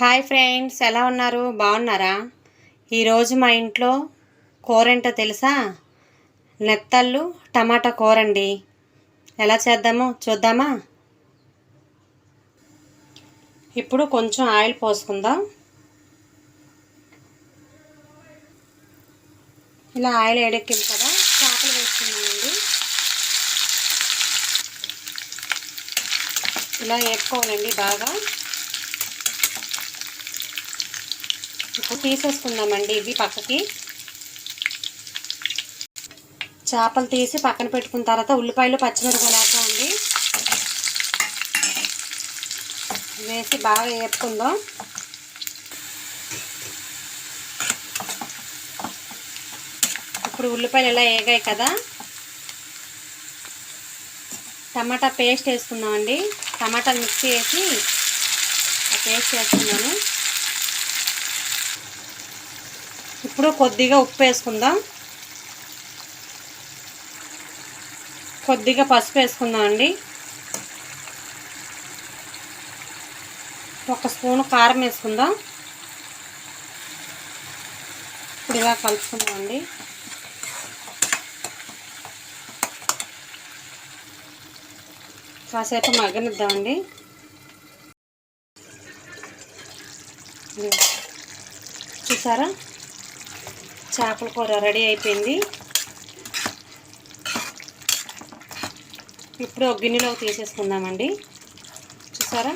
Hi friends ఎలా ఉన్నారు? బాగున్నారా? ఈరోజు మా ఇంట్లో కూర ఏంటో తెలుసా? నెత్తళ్ళు టమాటా కూర అండి ఎలా చేద్దామో చూద్దామా? ఇప్పుడు కొంచెం ఆయిల్ పోసుకుందాం. ఇలా ఆయిల్ ఏడెక్కింది కదా చేపలు వేసుకున్నామండి ఇలా వేపుకోవాలండి బాగా. ఇప్పుడు తీసేసుకుందామండి ఇవి పక్కకి. చేపలు తీసి పక్కన పెట్టుకున్న తర్వాత ఉల్లిపాయలు పచ్చిమిరపకాయలు వేద్దామండి. వేసి బాగా వేపుకుందాం. ఇప్పుడు ఉల్లిపాయలు ఇలా వేగాయి కదా? టమాటా పేస్ట్ వేసుకుందామండి. టమాటా మిక్సీ వేసి ఆ పేస్ట్ వేసుకున్నాను ఇప్పుడు కొద్దిగా ఉప్పు వేసుకుందాం. కొద్దిగా పసుపు వేసుకుందాం అండి. ఒక స్పూన్ కారం వేసుకుందాం. ఇప్పుడు ఇలా కలుపుకుందాం అండి. కాసేపు మగ్గనిద్దామండి చూసారా? చేపల కూర రెడీ అయిపోయింది. ఇప్పుడు ఒక గిన్నెలోకి తీసేసుకుందామండి. చూసారా?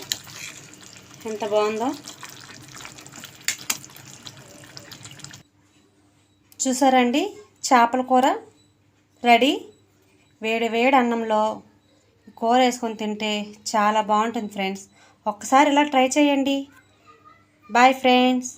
ఎంత బాగుందో? చూసారండి? చేపల కూర రెడీ. వేడి వేడి అన్నంలో కూర వేసుకొని తింటే చాలా బాగుంటుంది ఫ్రెండ్స్. ఒక్కసారి ఇలా ట్రై చేయండి. Bye friends